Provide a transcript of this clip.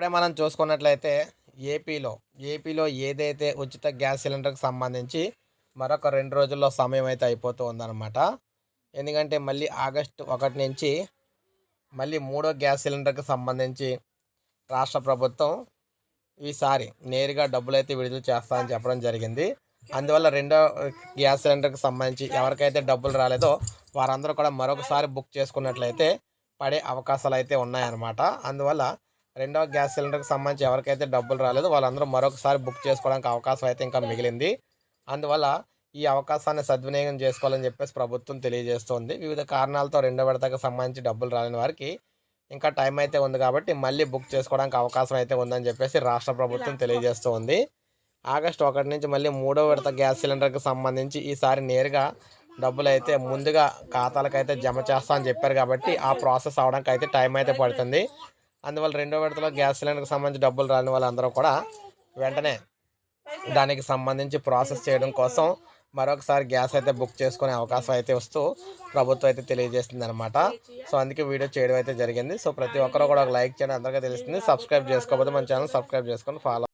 ఇప్పుడే మనం చూసుకున్నట్లయితే ఏపీలో ఏపీలో ఏదైతే ఉచిత గ్యాస్ సిలిండర్కి సంబంధించి మరొక రెండు రోజుల్లో సమయం అయితే అయిపోతూ ఉందన్నమాట. ఎందుకంటే మళ్ళీ ఆగస్టు ఒకటి నుంచి మళ్ళీ మూడో గ్యాస్ సిలిండర్కి సంబంధించి రాష్ట్ర ప్రభుత్వం ఈసారి నేరుగా డబ్బులు అయితే విడుదల చేస్తామని చెప్పడం జరిగింది. అందువల్ల రెండో గ్యాస్ సిలిండర్కి సంబంధించి ఎవరికైతే డబ్బులు రాలేదో వారందరూ కూడా మరొకసారి బుక్ చేసుకున్నట్లయితే పడే అవకాశాలు అయితే ఉన్నాయన్నమాట. అందువల్ల రెండవ గ్యాస్ సిలిండర్కి సంబంధించి ఎవరికైతే డబ్బులు రాలేదు వాళ్ళందరూ మరొకసారి బుక్ చేసుకోవడానికి అవకాశం అయితే ఇంకా మిగిలింది. అందువల్ల ఈ అవకాశాన్ని సద్వినియోగం చేసుకోవాలని చెప్పేసి ప్రభుత్వం తెలియజేస్తోంది. వివిధ కారణాలతో రెండో విడతకు సంబంధించి డబ్బులు రాని వారికి ఇంకా టైం అయితే ఉంది కాబట్టి మళ్ళీ బుక్ చేసుకోవడానికి అవకాశం అయితే ఉందని చెప్పేసి రాష్ట్ర ప్రభుత్వం తెలియజేస్తోంది. ఆగస్టు ఒకటి నుంచి మళ్ళీ మూడో విడత గ్యాస్ సిలిండర్కి సంబంధించి ఈసారి నేరుగా డబ్బులు అయితే ముందుగా ఖాతాలకు అయితే జమ చేస్తా అని చెప్పారు కాబట్టి ఆ ప్రాసెస్ అవడానికి అయితే టైం అయితే పడుతుంది. అందువల్ల రెండో విడతలో గ్యాస్ సిలిండర్కి సంబంధించి డబ్బులు రాని వాళ్ళందరూ కూడా వెంటనే దానికి సంబంధించి ప్రాసెస్ చేయడం కోసం మరొకసారి గ్యాస్ అయితే బుక్ చేసుకునే అవకాశం అయితే వస్తూ ప్రభుత్వం అయితే తెలియజేస్తుంది అనమాట సో అందుకే వీడియో చేయడం అయితే జరిగింది. సో ప్రతి ఒక్కరూ కూడా ఒక లైక్ చేయడం. అందరికీ తెలుస్తుంది. సబ్స్క్రైబ్ చేసుకోకపోతే మన ఛానల్ సబ్స్క్రైబ్ చేసుకొని ఫాలో